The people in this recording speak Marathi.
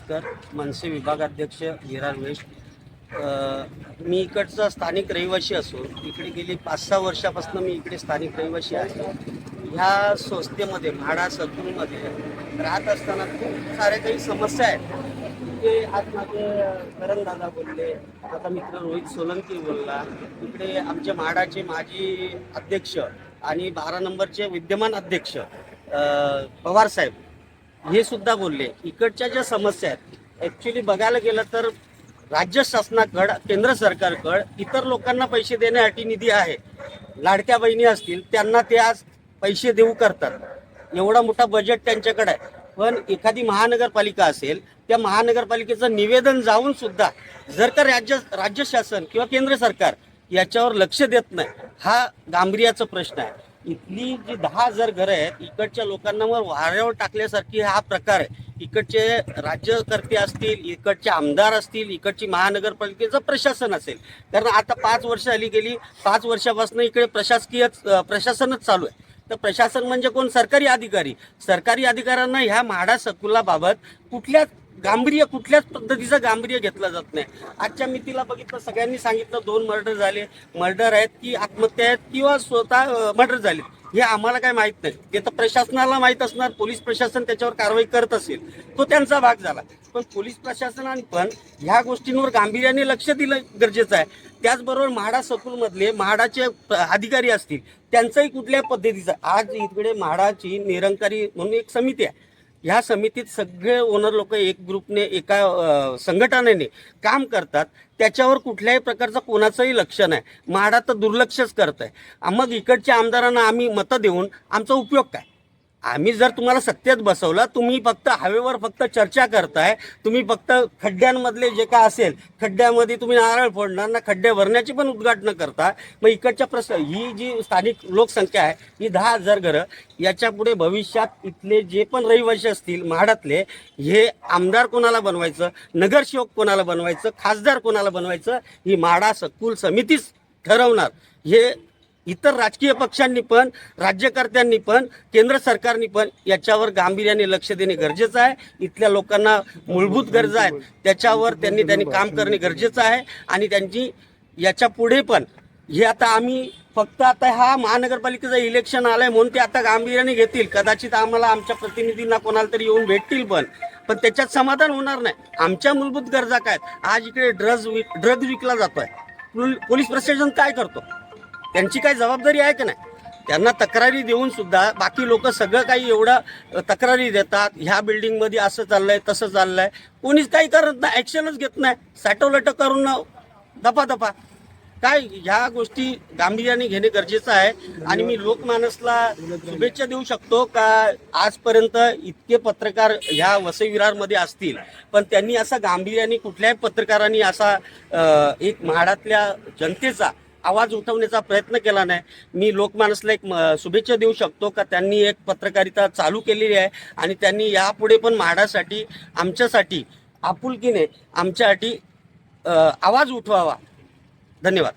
भास्कर मनसे विभागाध्यक्ष विरार वेस्ट. मी इकडचा स्थानिक रहिवासी असून इकडे गेली पाच सहा वर्षापासून मी इकडे स्थानिक रहिवासी आहे. ह्या संस्थेमध्ये म्हाडा सतूरमध्ये राहत असताना खूप साऱ्या काही समस्या आहेत. इकडे आज माझे करण दादा बोलले आता मित्र रोहित सोलंकी बोलला. इकडे आमच्या म्हाडाचे माजी अध्यक्ष आणि बारा नंबरचे विद्यमान अध्यक्ष पवार साहेब हे सुद्धा बोलले. इकडच्या ज्या समस्या आहेत ॲक्च्युली बघायला गेलं तर राज्य शासनाकड केंद्र सरकारकडं इतर लोकांना पैसे देण्यासाठी निधी आहे. लाडक्या बहिणी असतील त्यांना ते आज पैसे देऊ करतात. एवढा मोठा बजेट त्यांच्याकडे आहे. पण एखादी महानगरपालिका असेल त्या महानगरपालिकेचं निवेदन जाऊन सुद्धा जर का राज्य राज्य शासन किंवा केंद्र सरकार याच्यावर लक्ष देत नाही हा गांभीर्याचा प्रश्न आहे. इथली जी दहा हजार घरं आहेत इकडच्या लोकांना मग वाऱ्यावर टाकल्यासारखी हा प्रकार आहे. इकडचे राज्यकर्ते असतील इकडचे आमदार असतील इकडची महानगरपालिकेचं प्रशासन असेल. कारण आता पाच वर्ष आली गेली पाच वर्षापासून इकडे प्रशासकीय प्रशासनच चालू आहे. तर प्रशासन म्हणजे कोण? सरकारी अधिकारी. सरकारी अधिकाऱ्यांना ह्या म्हाडा सकुलाबाबत कुठल्याच गांभीर्य कुठल्याच पद्धतीचं गांभीर्य घेतलं जात नाही. आजच्या मितीला बघितलं सगळ्यांनी सांगितलं दोन मर्डर झाले. मर्डर आहेत की आत्महत्या आहेत किंवा स्वतः मर्डर झाले. हे आम्हाला काय माहीत नाही. ते तर प्रशासनाला माहीत असणार पोलीस प्रशासन त्याच्यावर कारवाई करत असेल. तो त्यांचा भाग झाला. पण पोलीस प्रशासनाने पण ह्या गोष्टींवर गांभीर्याने लक्ष दिलं गरजेचं आहे. त्याचबरोबर म्हाडा सकूलमधले म्हाडाचे अधिकारी असतील त्यांचंही कुठल्या पद्धतीचं. आज इकडे म्हाडाची निरंकारी म्हणून एक समिती आहे. ह्या समितीत सगळे ओनर लोक एक ग्रुपने एका संघटनेने काम करतात. त्याच्यावर कुठल्याही प्रकारचं कोणाचंही लक्ष नाही. म्हाडा तर दुर्लक्षच करत आहे मग इकडच्या आमदारांना आम्ही मतं देऊन आमचा उपयोग काय? आम्ही जर तुम्हाला सत्तेत बसवलं तुम्ही फक्त हवेवर फक्त चर्चा करताय तुम्ही फक्त खड्ड्यांमधले जे काय असेल खड्ड्यामध्ये तुम्ही नारळ फोडणार ना खड्डे भरण्याची पण उद्घाटनं करता. मग इकडच्या प्रश्न ही जी स्थानिक लोकसंख्या आहे ही दहा हजार घरं याच्यापुढे भविष्यात इथले जे पण रहिवासी असतील म्हाडातले हे आमदार कोणाला बनवायचं नगरसेवक कोणाला बनवायचं खासदार कोणाला बनवायचं ही म्हाडा सकुल समितीच ठरवणार. हे इतर राजकीय पक्षांनी पण राज्यकर्त्यांनी पण केंद्र सरकारनी पण याच्यावर गांभीर्याने लक्ष देणे गरजेचं आहे. इथल्या लोकांना मूलभूत गरजा आहेत. त्याच्यावर त्यांनी त्यांनी काम करणे गरजेचं आहे. आणि त्यांची याच्यापुढे पण हे आता आम्ही फक्त आता हा महानगरपालिकेचं इलेक्शन आलंय म्हणून ते आता गांभीर्याने घेतील. कदाचित आम्हाला आमच्या प्रतिनिधींना कोणाला तरी येऊन भेटतील पण. पण त्याच्यात समाधान होणार नाही. आमच्या मूलभूत गरजा काय आहेत? आज इकडे ड्रग्ज ड्रग्ज विकला जातोय. पोलीस प्रशासन काय करतो? त्यांची काय जबाबदारी आहे का नाही? त्यांना तक्रारी देऊन सुद्धा बाकी लोक सगळं काही एवढं तक्रारी देतात ह्या बिल्डिंगमध्ये असं चाललंय तसं चाललंय. कोणीच काही करत नाही ॲक्शनच घेत नाही. सॅटोलॅटो करून दफा दफा. काय ह्या गोष्टी गांभीर्याने घेणे गरजेचं आहे. आणि मी लोकमानसला शुभेच्छा देऊ शकतो का आजपर्यंत इतके पत्रकार ह्या वसई विरारमध्ये असतील. पण त्यांनी असा गांभीर्याने कुठल्याही पत्रकारांनी असा एक म्हाडातल्या जनतेचा आवाज उठवण्याचा प्रयत्न केला नाही. मी लोकमानसला एक म- शुभेच्छा देऊ शकतो का? त्यांनी एक पत्रकारिता चालू केलेली आहे आणि त्यांनी यापुढे पण म्हाडासाठी आमच्यासाठी आपुलकीने आमच्यासाठी आवाज उठवावा. धन्यवाद.